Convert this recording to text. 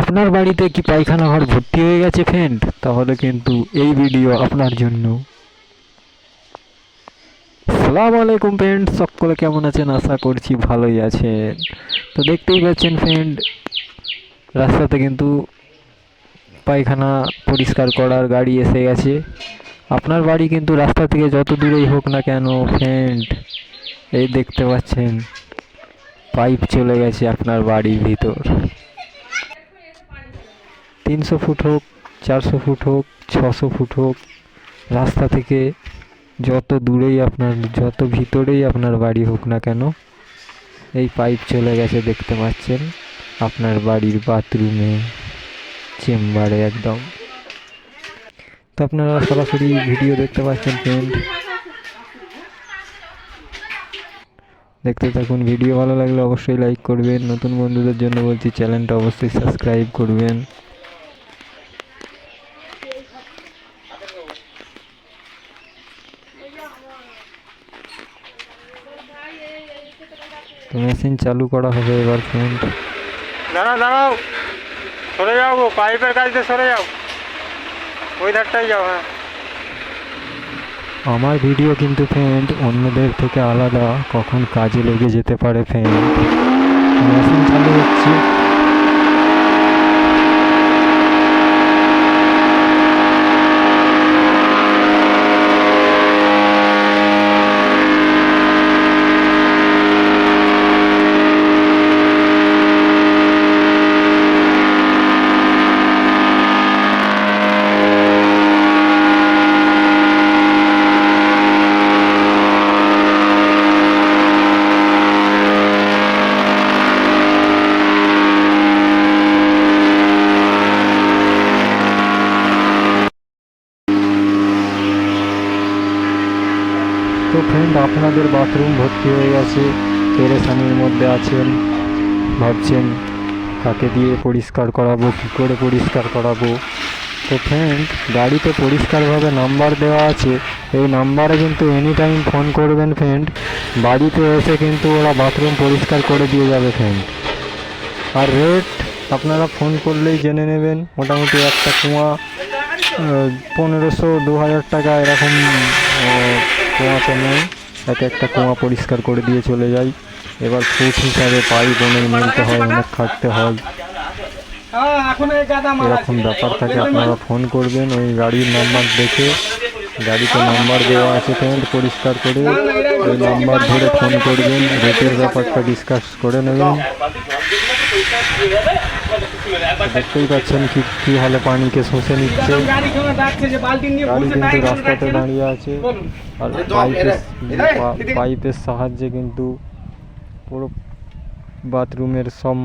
আপনার বাড়িতে কি পায়খানা ঘর ভর্তি হয়ে গেছে ফ্রেন্ড তাহলে কিন্তু এই ভিডিও আপনার জন্য। সালাম আলাইকুম ফ্রেন্ড সকলে কেমন আছেন? আশা করছি ভালোই আছেন। তো দেখতেই পাচ্ছেন ফ্রেন্ড রাস্তাতে কিন্তু পায়খানা পরিষ্কার করার গাড়ি এসে গেছে। আপনার বাড়ি কিন্তু রাস্তা থেকে যত দূরেই হোক না কেন ফ্রেন্ড এই দেখতে পাচ্ছেন পাইপ চলে গেছে আপনার বাড়ির ভিতর। তিনশো ফুট হোক, চারশো ফুট হোক, ছশো ফুট হোক, রাস্তা থেকে যত দূরেই আপনার, যত ভিতরেই আপনার বাড়ি হোক না কেন, এই পাইপ চলে গেছে দেখতে পাচ্ছেন, আপনার বাড়ির বাথরুমে, চেম্বারে একদম। তো আপনারা সরাসরি ভিডিও দেখতে পাচ্ছেন ফ্রেন্ড দেখতে থাকুন, ভিডিও ভালো লাগলে অবশ্যই লাইক করবেন। নতুন বন্ধুদের জন্য বলছি, চ্যানেলটা অবশ্যই সাবস্ক্রাইব করবেন। তো মেশিন চালু করা হবে এবার ফ্রেন্ড দাঁড়াও দাঁড়াও। সরে যাও গো পাইপের কাছ দিয়ে সরে যাও। ওই ধারটাই যাও হ্যাঁ। আমার ভিডিও কিন্তু ফ্রেন্ড অন্যদের থেকে আলাদা। কখন কাজে লেগে যেতে পারে ফ্রেন্ড মেশিন চালু হচ্ছে। তো ফ্রেন্ড আপনাদের বাথরুম ভর্তি হয়ে গেছে। পেরেশানির মধ্যে আছেন, ভাবছেন কাকে দিয়ে পরিষ্কার করাবো, কী করে পরিষ্কার করাবো। তো ফ্রেন্ড গাড়িতে পরিষ্কারভাবে নাম্বার দেওয়া আছে। এই নাম্বারে কিন্তু এনি টাইম ফোন করবেন ফ্রেন্ড বাড়িতে এসে কিন্তু ওরা বাথরুম পরিষ্কার করে দিয়ে যাবে ফ্রেন্ড আর রেট আপনারা ফোন করলেই জেনে নেবেন। মোটামুটি একটা কুয়া পনেরোশো দু হাজার টাকা এরকম কুয়াতে নেয় এক একটা কুয়া পরিষ্কার করে দিয়ে চলে যায় এবার ফুট হিসাবে পাইপ অনেক নিতে হয়, অনেক খাটতে হয়। এরকম ব্যাপার থাকে, আপনারা ফোন করবেন ওই গাড়ির নাম্বার দেখে। গাড়িতে নাম্বার দেওয়া আছে ফ্রেন্ড পরিষ্কার করে। ওই নাম্বার ধরে ফোন করবেন, রেটের ব্যাপারটা ডিসকাস করে নেবেন। দেখতেই পাচ্ছেন কি কি হলে পানিকে শোষে নিচ্ছে গাড়ি কিন্তু রাস্তাতে? দাঁড়িয়ে আছে। আর পাইপের পাইপের সাহায্যে কিন্তু পুরো বাথরুমের সব